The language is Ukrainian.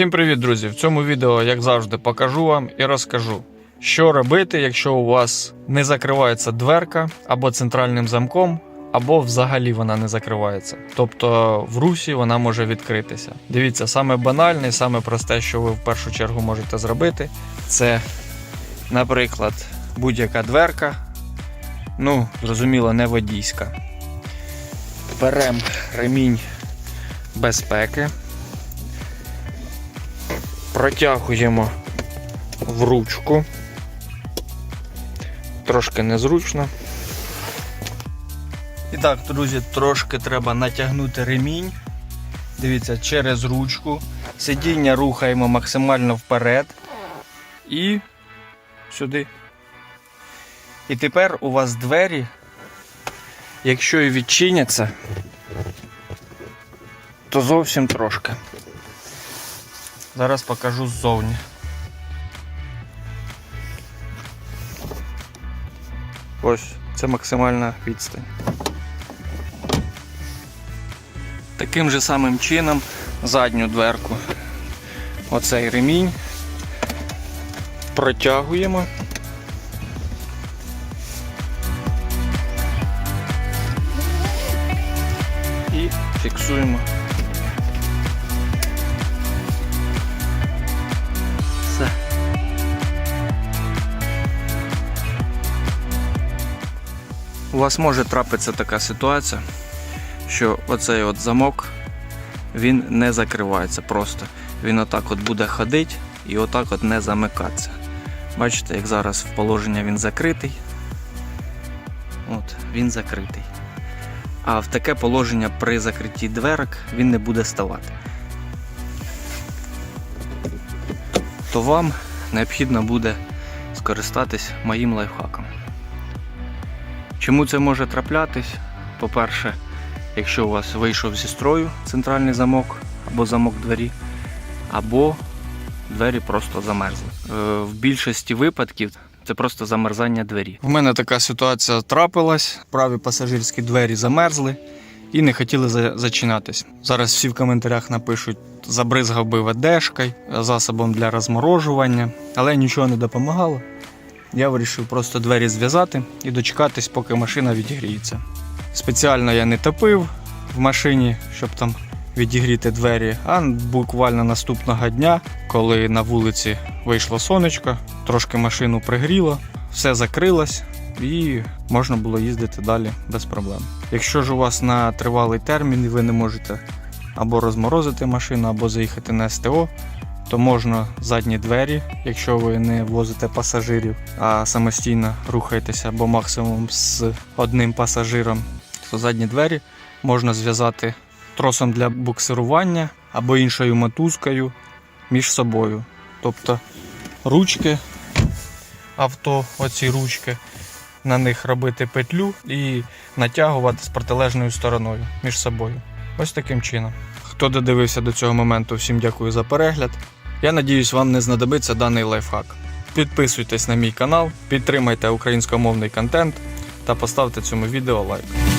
Всім привіт, друзі! В цьому відео, як завжди, покажу вам і розкажу, що робити, якщо у вас не закривається дверка або центральним замком, або взагалі вона не закривається. Тобто в русі вона може відкритися. Дивіться, саме банальне, саме просте, що ви в першу чергу можете зробити, це, наприклад, будь-яка дверка. Ну, зрозуміло, не водійська. Беремо ремінь безпеки протягуємо в ручку. Трошки незручно. І так, друзі, трошки треба натягнути ремінь. Дивіться, через ручку. Сидіння рухаємо максимально вперед. І сюди. І тепер у вас двері, якщо і відчиняться, то зовсім трошки. Зараз покажу ззовні. Ось, це максимальна відстань. Таким же самим чином задню дверку. Оцей ремінь протягуємо. І фіксуємо. У вас може трапитися така ситуація, що оцей от замок він не закривається просто. Він отак от буде ходити і отак от не замикатися. Бачите, як зараз в положення він закритий. От, він закритий. А в таке положення при закритті дверок він не буде ставати. то вам необхідно буде скористатись моїм лайфхаком. Чому це може траплятись? По-перше, якщо у вас вийшов зі строю центральний замок або замок двері, або двері просто замерзли. Е, В більшості випадків це просто замерзання двері. В мене така ситуація трапилась. Праві пасажирські двері замерзли і не хотіли за- зачинатись. Зараз всі в коментарях напишуть, забризгав би ведешкою, засобом для розморожування, але нічого не допомагало. Я вирішив просто двері зв'язати і дочекатись, поки машина відігріється. Спеціально я не топив в машині, щоб там відігріти двері, а буквально наступного дня, коли на вулиці вийшло сонечко, трошки машину пригріло, все закрилось і можна було їздити далі без проблем. Якщо ж у вас на тривалий термін і ви не можете або розморозити машину, або заїхати на СТО, то можна задні двері, якщо ви не возите пасажирів, а самостійно рухаєтеся або максимум з одним пасажиром, то задні двері можна зв'язати тросом для буксирування або іншою мотузкою між собою. Тобто ручки авто, оці ручки, на них робити петлю і натягувати з протилежною стороною між собою. Ось таким чином. Хто додивився до цього моменту, всім дякую за перегляд. Я надіюсь, вам не знадобиться даний лайфхак. Підписуйтесь на мій канал, підтримайте українськомовний контент та поставте цьому відео лайк.